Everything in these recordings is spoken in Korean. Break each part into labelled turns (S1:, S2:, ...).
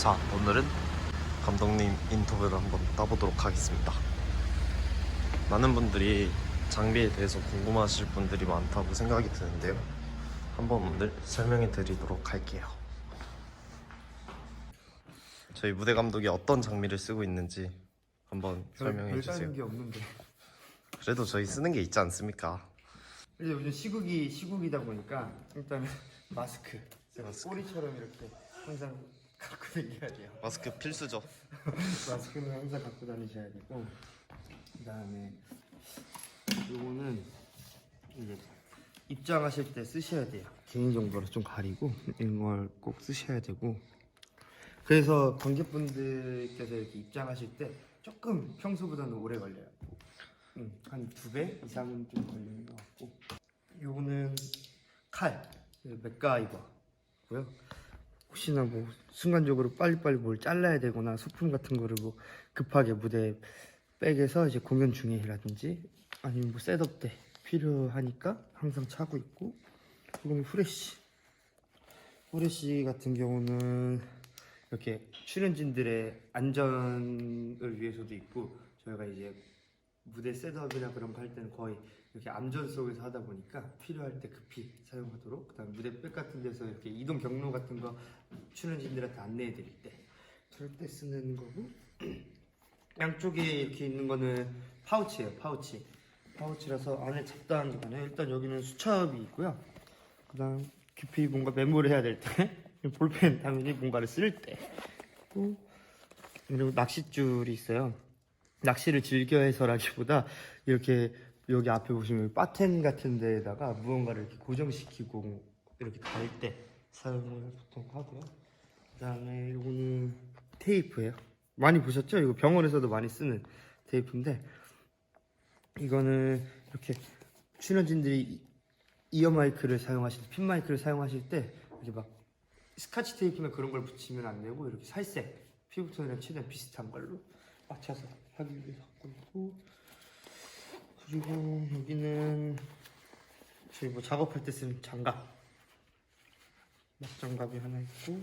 S1: 자, 오늘은 감독님 인터뷰를 한번 따보도록 하겠습니다. 많은 분들이 장비에 대해서 궁금하실 분들이 많다고 생각이 드는데요. 한번 오늘 설명해 드리도록 할게요. 저희 무대 감독이 어떤 장비를 쓰고 있는지 한번 설명해 주세요.
S2: 게 없는데.
S1: 그래도 저희 쓰는 게 있지 않습니까?
S2: 이제 요즘 시국이 시국이다 보니까 일단 마스크. 제가 꼬리처럼 이렇게 항상 갖고 다녀야 돼요.
S1: 마스크 필수죠.
S2: 마스크는 항상 갖고 다니셔야 되고 그다음에 요거는 이제 입장하실 때 쓰셔야 돼요. 개인 정보를 좀 가리고 이런 걸꼭 쓰셔야 되고 그래서 관객분들께서 이렇게 입장하실 때 조금 평소보다는 오래 걸려요. 음, 한두 배 이상은 좀 걸리는 것 같고 요거는 칼 맥가이버고요. 혹시나 뭐 순간적으로 빨리빨리 뭘 잘라야 되거나 소품 같은 거를 뭐 급하게 무대 백에서 이제 공연 중에라든지 아니면 뭐 셋업 때 필요하니까 항상 차고 있고 이거는 후레쉬. 후레쉬 같은 경우는 이렇게 출연진들의 안전을 위해서도 있고 저희가 이제 무대 셋업이나 그런 거 할 때는 거의 이렇게 암전 속에서 하다 보니까 필요할 때 급히 사용하도록 그다음 무대 백 같은 데서 이렇게 이동 경로 같은 거 출연진들한테 안내해 드릴 때 그럴 때 쓰는 거고 양쪽에 이렇게 있는 거는 파우치예요 파우치. 파우치라서 안에 잡다한 게 많아요. 일단 여기는 수첩이 있고요. 그다음 깊이 뭔가 메모를 해야 될때 볼펜 당연히 뭔가를 쓸때. 그리고 낚싯줄이 있어요. 낚시를 즐겨 해서라기보다 이렇게 여기 앞에 보시면 바텐 같은 데에다가 무언가를 이렇게 고정시키고 이렇게 달때 사용을 보통 하고요. 그다음에 이거는 테이프예요. 많이 보셨죠? 이거 병원에서도 많이 쓰는 테이프인데 이거는 이렇게 출연진들이 이- 이어 마이크를 사용하실 때, 핀 마이크를 사용하실 때 이렇게 막 스카치 테이프나 그런 걸 붙이면 안 되고 이렇게 살색 피부톤이랑 최대한 비슷한 걸로 맞춰서 하기 위해서 갖고 있고 그리고 여기는 저희 뭐 작업할 때 쓰는 장갑. 막장갑이 하나 있고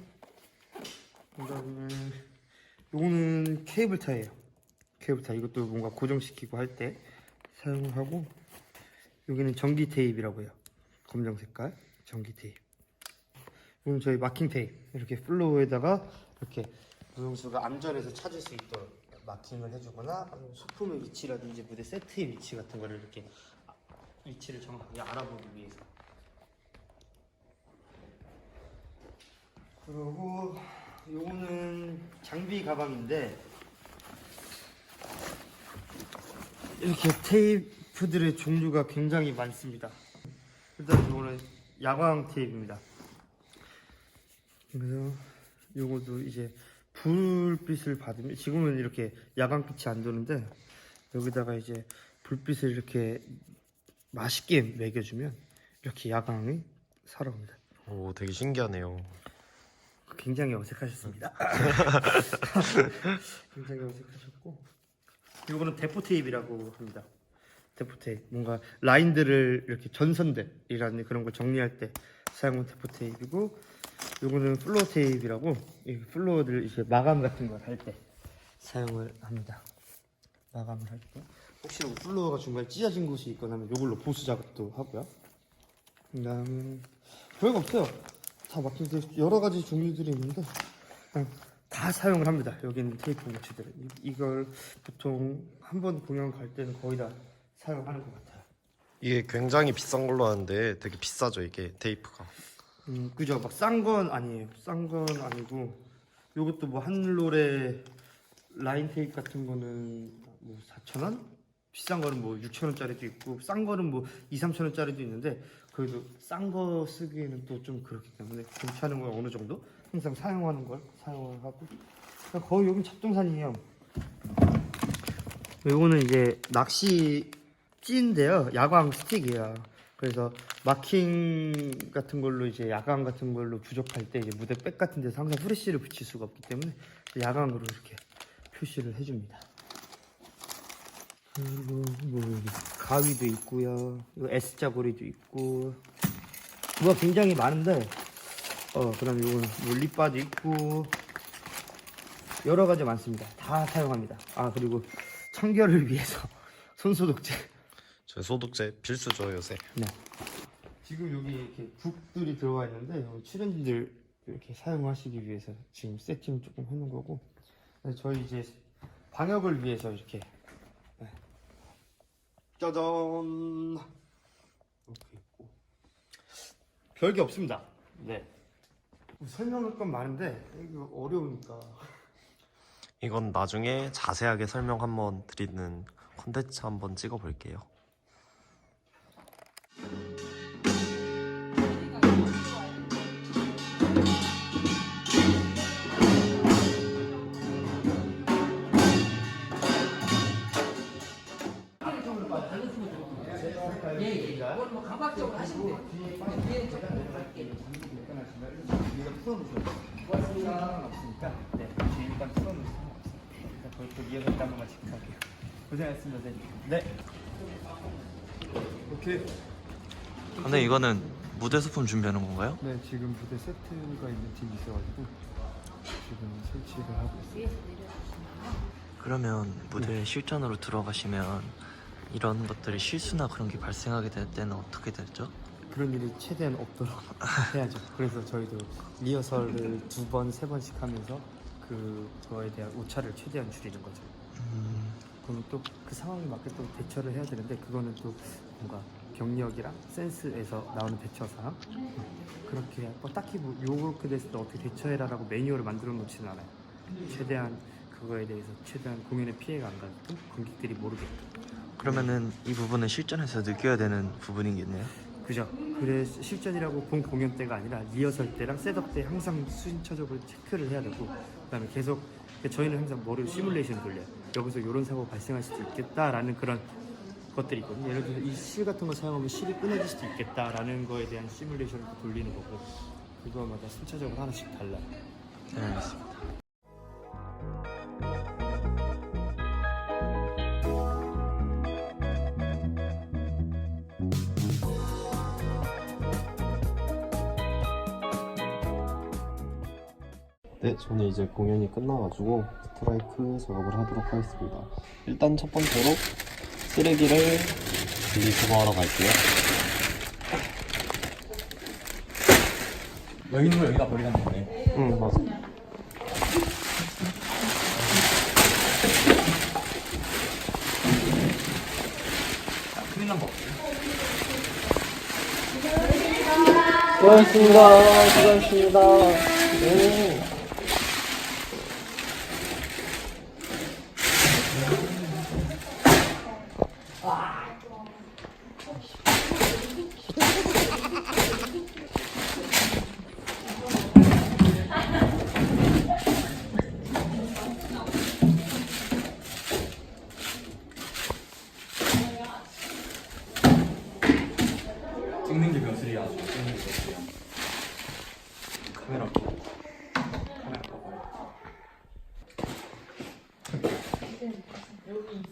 S2: 그다음에 요거는 케이블 타예요. 케이블 타 이것도 뭔가 고정시키고 할 때 사용을 하고 여기는 전기 테이프라고 해요. 검정 색깔 전기 테이프. 이건 저희 마킹 테이프. 이렇게 플로어에다가 이렇게 무용수가 안전해서 찾을 수 있도록 마킹을 해주거나 아니면 소품의 위치라든지 무대 세트의 위치 같은 거를 이렇게 위치를 정확하게 알아보기 위해서. 그리고 요거는 장비 가방인데 이렇게 테이프들의 종류가 굉장히 많습니다. 일단 요거는 야광 테이프입니다. 그래서 요것도 이제 불빛을 받으면 지금은 이렇게 야광빛이 안 도는데 여기다가 이제 불빛을 이렇게 맛있게 매겨주면 이렇게 야광이 살아옵니다.
S1: 오, 되게 신기하네요.
S2: 굉장히 어색하셨습니다. 굉장히 어색하셨고 이거는 대포 테이프라고 합니다. 대포 테이프 뭔가 라인들을 이렇게 전선들이라는 그런 걸 정리할 때 사용하는 대포 테이프고 이거는 플로어 테이프라고 이 플로어들 이제 마감 같은 걸 할 때 사용을 합니다. 마감을 할 때 혹시나 뭐 플로어가 중간에 찢어진 곳이 있거나 하면 이걸로 보수 작업도 하고요. 그다음에 별거 없어요. 다 막힌 데 여러 가지 종류들이 있는데 그냥 다 사용을 합니다. 여기 있는 테이프 모치들 이걸 보통 한 번 공연 갈 때는 거의 다 사용하는 것 같아요.
S1: 이게 굉장히 비싼 걸로 아는데 되게 비싸죠, 이게 테이프가.
S2: 음, 그죠. 막 싼 건 아니에요. 싼 건 아니고 요것도 뭐 한롤에 라인 테이프 같은 거는 뭐 4,000원? 비싼 거는 뭐 6,000원짜리도 있고 싼 거는 뭐 2, 3,000원짜리도 있는데 그래도 싼 거 쓰기에는 또 좀 그렇기 때문에 괜찮은 건 어느 정도 항상 사용하는 걸 사용을 하고 그러니까 거의 여기 잡동산이에요. 요거는 이제 낚시 찌인데요. 야광 스틱이에요. 그래서 마킹 같은 걸로 이제 야광 같은 걸로 부족할 때 이제 무대 백 같은 데서 항상 후레쉬를 붙일 수가 없기 때문에 야광으로 이렇게 표시를 해줍니다. 그리고 뭐 가위도 있고요. 이거 S 자 고리도 있고 뭐가 굉장히 많은데 어 그다음에 이거는 뭐 립바도 있고 여러 가지 많습니다. 다 사용합니다. 아 그리고 청결을 위해서 손소독제.
S1: 저 소독제 필수죠 요새.
S2: 네. 지금 여기 이렇게 북들이 들어와 있는데 여기 출연진들 이렇게 사용하시기 위해서 지금 세팅을 조금 해놓은 거고 저희 이제 방역을 위해서 이렇게 네. 짜잔 이렇게 있고 별게 없습니다. 네. 설명할 건 많은데 이거 어려우니까
S1: 이건 나중에 자세하게 설명 한번 드리는 콘텐츠 한번 찍어 볼게요.
S3: 감각적으로 하시면 돼요. 뒤에 조금 갈게요.
S2: 없으니까. 네 뒤에 일단 풀어놓으면 상관없어요 일단 또 이어서 일단 한번만 체크할게요. 고생하셨습니다 선생님. 네. 오케이.
S1: 근데 이거는 무대 소품 준비하는 건가요?
S2: 네 지금 부대 세트가 있는 팀이 있어가지고 지금 설치를 하고 있어요
S1: 그러면 무대 실전으로 들어가시면 이런 것들이 실수나 그런 게 발생하게 될 때는 어떻게 되죠?
S2: 그런 일이 최대한 없도록 해야죠. 그래서 저희도 리허설을 두 번, 세 번씩 하면서 그거에 대한 오차를 최대한 줄이는 거죠.
S1: 음,
S2: 그럼 또 그 상황에 맞게 또 대처를 해야 되는데 그거는 또 뭔가 경력이랑 센스에서 나오는 대처사항? 그렇게 뭐 딱히 뭐 요렇게 됐을 때 어떻게 대처해라라고 매뉴얼을 만들어 놓지는 않아요. 최대한 그거에 대해서 최대한 공연에 피해가 안 가게끔 관객들이 모르게끔
S1: 그러면은 이 부분은 실전에서 느껴야 되는 부분이겠네요.
S2: 그죠 그래 실전이라고 본 공연 때가 아니라 리허설 때랑 셋업 때 항상 순차적으로 체크를 해야 되고 그다음에 계속 저희는 항상 머리로 시뮬레이션 돌려요 여기서 이런 사고 발생할 수도 있겠다라는 그런 것들이 있거든요 예를 들어서 이 실 같은 거 사용하면 실이 끊어질 수도 있겠다라는 거에 대한 시뮬레이션을 또 돌리는 거고 그거마다 순차적으로 하나씩 달라요
S1: 네, 알겠습니다. 네, 저는 이제 공연이 끝나가지고 스트라이크 작업을 하도록 하겠습니다. 일단 첫 번째로 쓰레기를 분리수거하러 갈게요.
S4: 여기 있는 거 여기다 버리라는 거네.
S1: 응, 맞아.
S4: 큰일 난 거.
S1: 수고하셨습니다. 수고하셨습니다. 네.
S4: 찍는 게 며칠이야. 찍는 게 며칠이야. 카메라 꺼. 카메라 꺼.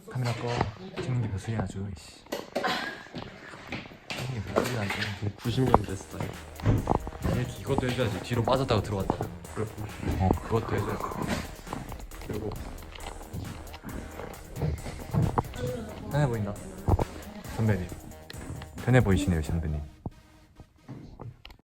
S4: 카메라 며칠이야 아주. 찍는 게 며칠이야 아주.
S1: 90년 됐어요.
S4: 이렇게 이것도 해줘야지. 뒤로 빠졌다가 들어왔다. 그래. 어 그것도 해줘야지. 그리고 편해 보인다. 선배님. 편해 보이시네요 선배님.